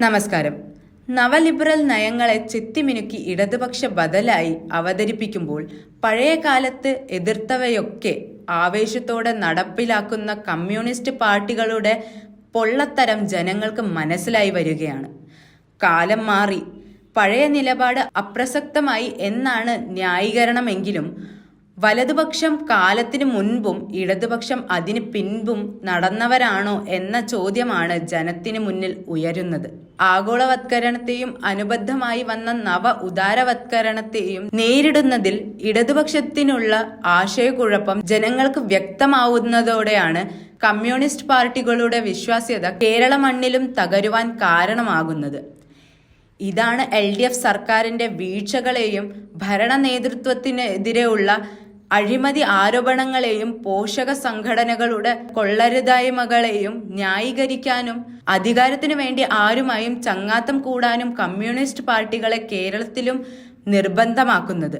നമസ്കാരം. നവലിബറൽ നയങ്ങളെ ചെത്തിമിനുക്കി ഇടതുപക്ഷ ബദലായി അവതരിപ്പിക്കുമ്പോൾ പഴയ കാലത്ത് എതിർത്തവയൊക്കെ ആവേശത്തോടെ നടപ്പിലാക്കുന്ന കമ്മ്യൂണിസ്റ്റ് പാർട്ടികളുടെ പൊള്ളത്തരം ജനങ്ങൾക്ക് മനസ്സിലായി വരികയാണ്. കാലം മാറി പഴയ നിലപാട് അപ്രസക്തമായി എന്നാണ് ന്യായീകരണമെങ്കിലും വലതുപക്ഷം കാലത്തിനു മുൻപും ഇടതുപക്ഷം അതിന് പിൻപും നടന്നവരാണോ എന്ന ചോദ്യമാണ് ജനത്തിന് മുന്നിൽ ഉയരുന്നത്. ആഗോളവത്കരണത്തെയും അനുബന്ധമായി വന്ന നവ ഉദാരവത്കരണത്തെയും നേരിടുന്നതിൽ ഇടതുപക്ഷത്തിനുള്ള ആശയക്കുഴപ്പം ജനങ്ങൾക്ക് വ്യക്തമാവുന്നതോടെയാണ് കമ്മ്യൂണിസ്റ്റ് പാർട്ടികളുടെ വിശ്വാസ്യത കേരള മണ്ണിലും തകരുവാൻ കാരണമാകുന്നത്. ഇതാണ് എൽ ഡി എഫ് സർക്കാരിന്റെ വീഴ്ചകളെയും ഭരണ നേതൃത്വത്തിനെതിരെയുള്ള അഴിമതി ആരോപണങ്ങളെയും പോഷക സംഘടനകളുടെ കൊള്ളരുതായ്മകളെയും ന്യായീകരിക്കാനും അധികാരത്തിനു വേണ്ടി ആരുമായും ചങ്ങാത്തം കൂടാനും കമ്മ്യൂണിസ്റ്റ് പാർട്ടികളെ കേരളത്തിലും നിർബന്ധമാക്കുന്നത്.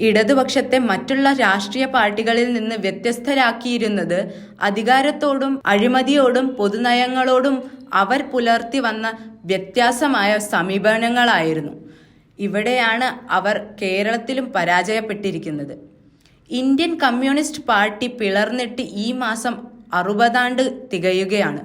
ഇടതുപക്ഷത്തെ മറ്റുള്ള രാഷ്ട്രീയ പാർട്ടികളിൽ നിന്ന് വ്യത്യസ്തരാക്കിയിരുന്നത് അധികാരത്തോടും അഴിമതിയോടും പൊതുനയങ്ങളോടും അവർ പുലർത്തി വന്ന വ്യത്യാസമായ സമീപനങ്ങളായിരുന്നു. ഇവിടെയാണ് അവർ കേരളത്തിലും പരാജയപ്പെട്ടിരിക്കുന്നത്. ഇന്ത്യൻ കമ്മ്യൂണിസ്റ്റ് പാർട്ടി പിളർന്നിട്ട് ഈ മാസം അറുപതാണ്ട് തികയുകയാണ്.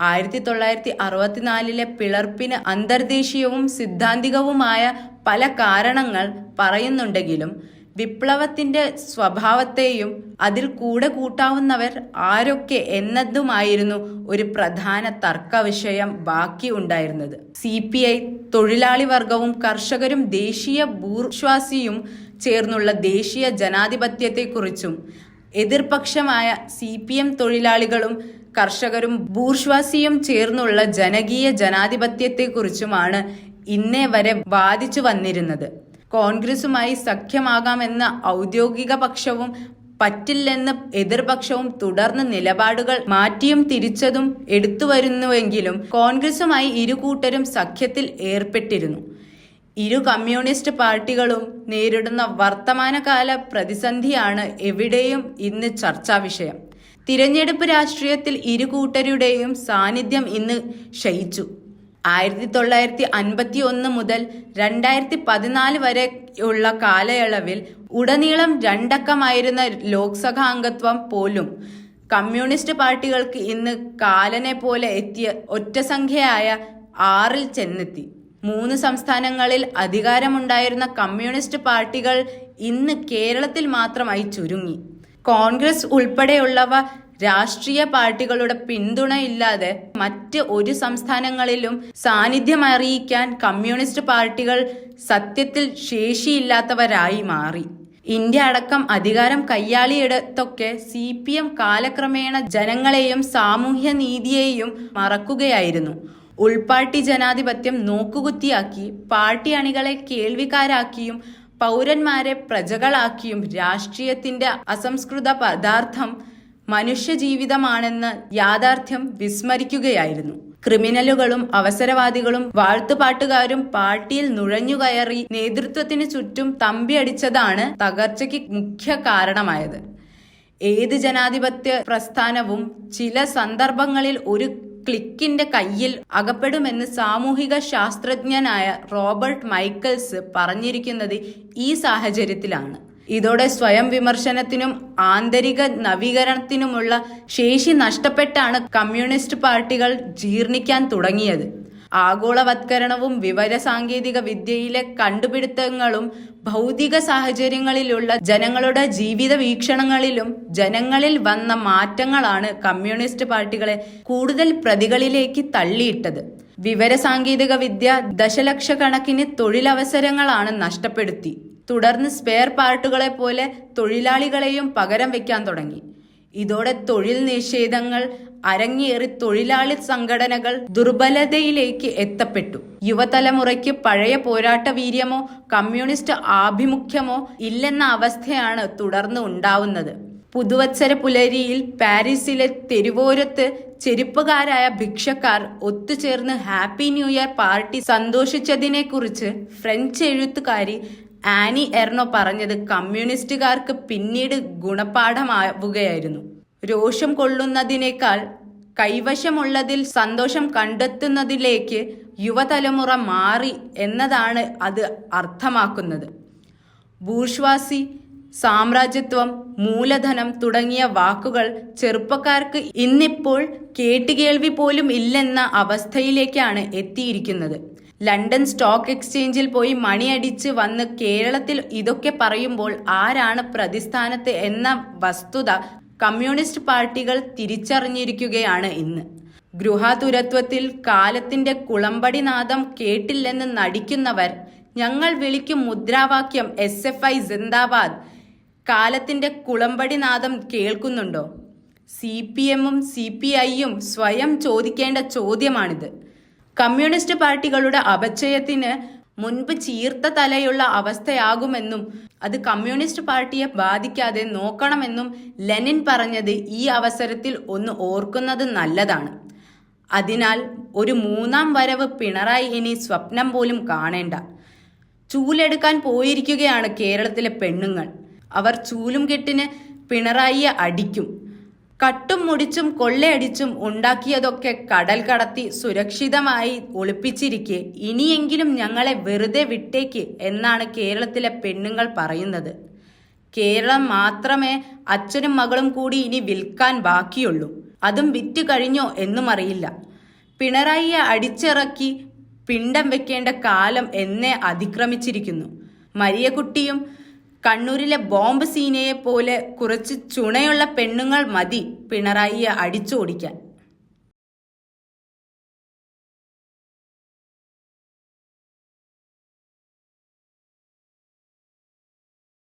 ആയിരത്തി തൊള്ളായിരത്തി അറുപത്തിനാലിലെ പിളർപ്പിന് അന്തർദേശീയവും സിദ്ധാന്തികവുമായ പല കാരണങ്ങൾ പറയുന്നുണ്ടെങ്കിലും വിപ്ലവത്തിന്റെ സ്വഭാവത്തെയും അതിൽ കൂടെ കൂട്ടാവുന്നവർ ആരൊക്കെ എന്നതുമായിരുന്നു ഒരു പ്രധാന തർക്ക വിഷയം ബാക്കി ഉണ്ടായിരുന്നത്. സി പി ഐ തൊഴിലാളി വർഗവും കർഷകരും ദേശീയ ബൂർശ്വാസിയും ചേർന്നുള്ള ദേശീയ ജനാധിപത്യത്തെക്കുറിച്ചും എതിർപക്ഷമായ സി പി എം തൊഴിലാളികളും കർഷകരും ബൂർഷ്വാസിയും ചേർന്നുള്ള ജനകീയ ജനാധിപത്യത്തെക്കുറിച്ചുമാണ് ഇന്നേ വരെ വാദിച്ചു വന്നിരുന്നത്. കോൺഗ്രസുമായി സഖ്യമാകാമെന്ന ഔദ്യോഗിക പക്ഷവും പറ്റില്ലെന്ന് എതിർപക്ഷവും തുടർന്ന് നിലപാടുകൾ മാറ്റിയും തിരിച്ചതും എടുത്തുവരുന്നുവെങ്കിലും കോൺഗ്രസുമായി ഇരുകൂട്ടരും സഖ്യത്തിൽ ഏർപ്പെട്ടിരുന്നു. ഇരു കമ്മ്യൂണിസ്റ്റ് പാർട്ടികളും നേരിടുന്ന വർത്തമാനകാല പ്രതിസന്ധിയാണ് എവിടെയും ഇന്ന് ചർച്ചാ വിഷയം. തിരഞ്ഞെടുപ്പ് രാഷ്ട്രീയത്തിൽ ഇരു കൂട്ടരുടെയും സാന്നിധ്യം ഇന്ന് ക്ഷയിച്ചു. ആയിരത്തി തൊള്ളായിരത്തി അൻപത്തി ഒന്ന് മുതൽ രണ്ടായിരത്തി പതിനാല് വരെയുള്ള കാലയളവിൽ ഉടനീളം രണ്ടക്കമായിരുന്ന ലോക്സഭാ അംഗത്വം പോലും കമ്മ്യൂണിസ്റ്റ് പാർട്ടികൾക്ക് ഇന്ന് കാലനെ പോലെ എത്തിയ ഒറ്റസംഖ്യയായ ആറിൽ ചെന്നെത്തി. മൂന്ന് സംസ്ഥാനങ്ങളിൽ അധികാരമുണ്ടായിരുന്ന കമ്മ്യൂണിസ്റ്റ് പാർട്ടികൾ ഇന്ന് കേരളത്തിൽ മാത്രമായി ചുരുങ്ങി. കോൺഗ്രസ് ഉൾപ്പെടെയുള്ളവ രാഷ്ട്രീയ പാർട്ടികളുടെ പിന്തുണയില്ലാതെ മറ്റ് ഒരു സംസ്ഥാനങ്ങളിലും സാന്നിധ്യം അറിയിക്കാൻ കമ്മ്യൂണിസ്റ്റ് പാർട്ടികൾ സത്യത്തിൽ ശേഷിയില്ലാത്തവരായി മാറി. ഇന്ത്യ അടക്കം അധികാരം കയ്യാളിയെടുത്തൊക്കെ സി പി എം കാലക്രമേണ ജനങ്ങളെയും സാമൂഹ്യ നീതിയെയും മറക്കുകയായിരുന്നു. ഉൾപാർട്ടി ജനാധിപത്യം നോക്കുകുത്തിയാക്കി പാർട്ടി അണികളെ കേൾവിക്കാരാക്കിയും പൗരന്മാരെ പ്രജകളാക്കിയും രാഷ്ട്രീയത്തിന്റെ അസംസ്കൃത പദാർത്ഥം മനുഷ്യജീവിതമാണെന്ന് യാഥാർത്ഥ്യം വിസ്മരിക്കുകയായിരുന്നു. ക്രിമിനലുകളും അവസരവാദികളും വാഴ്ത്തുപാട്ടുകാരും പാർട്ടിയിൽ നുഴഞ്ഞുകയറി നേതൃത്വത്തിന് ചുറ്റും തമ്പിയടിച്ചതാണ് തകർച്ചയ്ക്ക് മുഖ്യ കാരണമായത്. ഏത് ജനാധിപത്യ പ്രസ്ഥാനവും ചില സന്ദർഭങ്ങളിൽ ഒരു ക്ലിക്കിന്റെ കയ്യിൽ അകപ്പെടുമെന്ന് സാമൂഹിക ശാസ്ത്രജ്ഞനായ റോബർട്ട് മൈക്കിൾസ് പറഞ്ഞിരിക്കുന്നത് ഈ സാഹചര്യത്തിലാണ്. ഇതോടെ സ്വയം വിമർശനത്തിനും ആന്തരിക നവീകരണത്തിനുമുള്ള ശേഷി നഷ്ടപ്പെട്ടാണ് കമ്മ്യൂണിസ്റ്റ് പാർട്ടികൾ ജീർണിക്കാൻ തുടങ്ങിയത്. ആഗോളവത്കരണവും വിവര സാങ്കേതിക വിദ്യയിലെ കണ്ടുപിടുത്തങ്ങളും ഭൗതിക സാഹചര്യങ്ങളിലുള്ള ജനങ്ങളുടെ ജീവിത വീക്ഷണങ്ങളിലും ജനങ്ങളിൽ വന്ന മാറ്റങ്ങളാണ് കമ്മ്യൂണിസ്റ്റ് പാർട്ടികളെ കൂടുതൽ പ്രതികളിലേക്ക് തള്ളിയിട്ടത്. വിവര സാങ്കേതിക വിദ്യ ദശലക്ഷക്കണക്കിന് തൊഴിലവസരങ്ങളാണ് നഷ്ടപ്പെടുത്തി. തുടർന്ന് സ്പെയർ പാർട്ടുകളെ പോലെ തൊഴിലാളികളെയും പകരം വയ്ക്കാൻ തുടങ്ങി. ഇതോടെ തൊഴിൽ നിഷേധങ്ങൾ അരങ്ങേറി തൊഴിലാളി സംഘടനകൾ ദുർബലതയിലേക്ക് എത്തപ്പെട്ടു. യുവതലമുറയ്ക്ക് പഴയ പോരാട്ട വീര്യമോ കമ്മ്യൂണിസ്റ്റ് ആഭിമുഖ്യമോ ഇല്ലെന്ന അവസ്ഥയാണ് തുടർന്ന് ഉണ്ടാവുന്നത്. പുതുവത്സര പുലരിയിൽ പാരീസിലെ തെരുവോരത്ത് ചെരുപ്പുകാരായ ഭിക്ഷക്കാർ ഒത്തുചേർന്ന് ഹാപ്പി ന്യൂ ഇയർ പാർട്ടി സന്തോഷിച്ചതിനെക്കുറിച്ച് ഫ്രഞ്ച് എഴുത്തുകാരി ആനി എർണോ പറഞ്ഞത് കമ്മ്യൂണിസ്റ്റുകാർക്ക് പിന്നീട് ഗുണപാഠമാവുകയായിരുന്നു. രോഷം കൊള്ളുന്നതിനേക്കാൾ കൈവശമുള്ളതിൽ സന്തോഷം കണ്ടെത്തുന്നതിലേക്ക് യുവതലമുറ മാറി എന്നതാണ് അത് അർത്ഥമാക്കുന്നത്. ബൂർഷ്വാസി സാമ്രാജ്യത്വം മൂലധനം തുടങ്ങിയ വാക്കുകൾ ചെറുപ്പക്കാർക്ക് ഇന്നിപ്പോൾ കേട്ടുകേൾവി പോലും ഇല്ലെന്ന അവസ്ഥയിലേക്കാണ് എത്തിയിരിക്കുന്നത്. ലണ്ടൻ സ്റ്റോക്ക് എക്സ്ചേഞ്ചിൽ പോയി മണിയടിച്ച് വന്ന് കേരളത്തിൽ ഇതൊക്കെ പറയുമ്പോൾ ആരാണ് പ്രതിസ്ഥാനത്ത് എന്ന വസ്തുത കമ്മ്യൂണിസ്റ്റ് പാർട്ടികൾ തിരിച്ചറിഞ്ഞിരിക്കുകയാണ് ഇന്ന്. ഗൃഹാതുരത്വത്തിൽ കാലത്തിന്റെ കുളമ്പടി നാദം കേട്ടില്ലെന്ന് നടിക്കുന്നവർ ഞങ്ങൾ വിളിക്കും മുദ്രാവാക്യം എസ് എഫ് ഐ സിന്ദാബാദ് കാലത്തിന്റെ കുളമ്പടി നാദം കേൾക്കുന്നുണ്ടോ? സി പി എമ്മും സി പി ഐയും സ്വയം ചോദിക്കേണ്ട ചോദ്യമാണിത്. കമ്മ്യൂണിസ്റ്റ് പാർട്ടികളുടെ അപചയത്തിന് മുൻപ് ചീർത്ത തലയുള്ള അവസ്ഥയാകുമെന്നും അത് കമ്മ്യൂണിസ്റ്റ് പാർട്ടിയെ ബാധിക്കാതെ നോക്കണമെന്നും ലെനിൻ പറഞ്ഞത് ഈ അവസരത്തിൽ ഒന്ന് ഓർക്കുന്നത് നല്ലതാണ്. അതിനാൽ ഒരു മൂന്നാം വരവ് പിണറായി ഇനി സ്വപ്നം പോലും കാണേണ്ട. ചൂലെടുക്കാൻ പോയിരിക്കുകയാണ് കേരളത്തിലെ പെണ്ണുങ്ങൾ. അവർ ചൂലും കെട്ടിന് പിണറായിയെ അടിക്കും. കട്ടും മുടിച്ചും കൊള്ളയടിച്ചും ഉണ്ടാക്കിയതൊക്കെ കടൽ കടത്തി സുരക്ഷിതമായി ഒളിപ്പിച്ചിരിക്കെ. ഇനിയെങ്കിലും ഞങ്ങളെ വെറുതെ വിട്ടേക്ക് എന്നാണ് കേരളത്തിലെ പെണ്ണുങ്ങൾ പറയുന്നത്. കേരളം മാത്രമേ അച്ഛനും മകളും കൂടി ഇനി വിൽക്കാൻ ബാക്കിയുള്ളൂ. അതും വിറ്റ് കഴിഞ്ഞോ എന്നും അറിയില്ല. പിണറായിയെ അടിച്ചിറക്കി പിണ്ടം വെക്കേണ്ട കാലം എന്നെ അതിക്രമിച്ചിരിക്കുന്നു. മരിയക്കുട്ടിയും കണ്ണൂരിലെ ബോംബ് സീനയെ പോലെ കുറച്ച് ചുണയുള്ള പെണ്ണുങ്ങൾ മതി പിണറായിയെ അടിച്ചോടിക്കാൻ.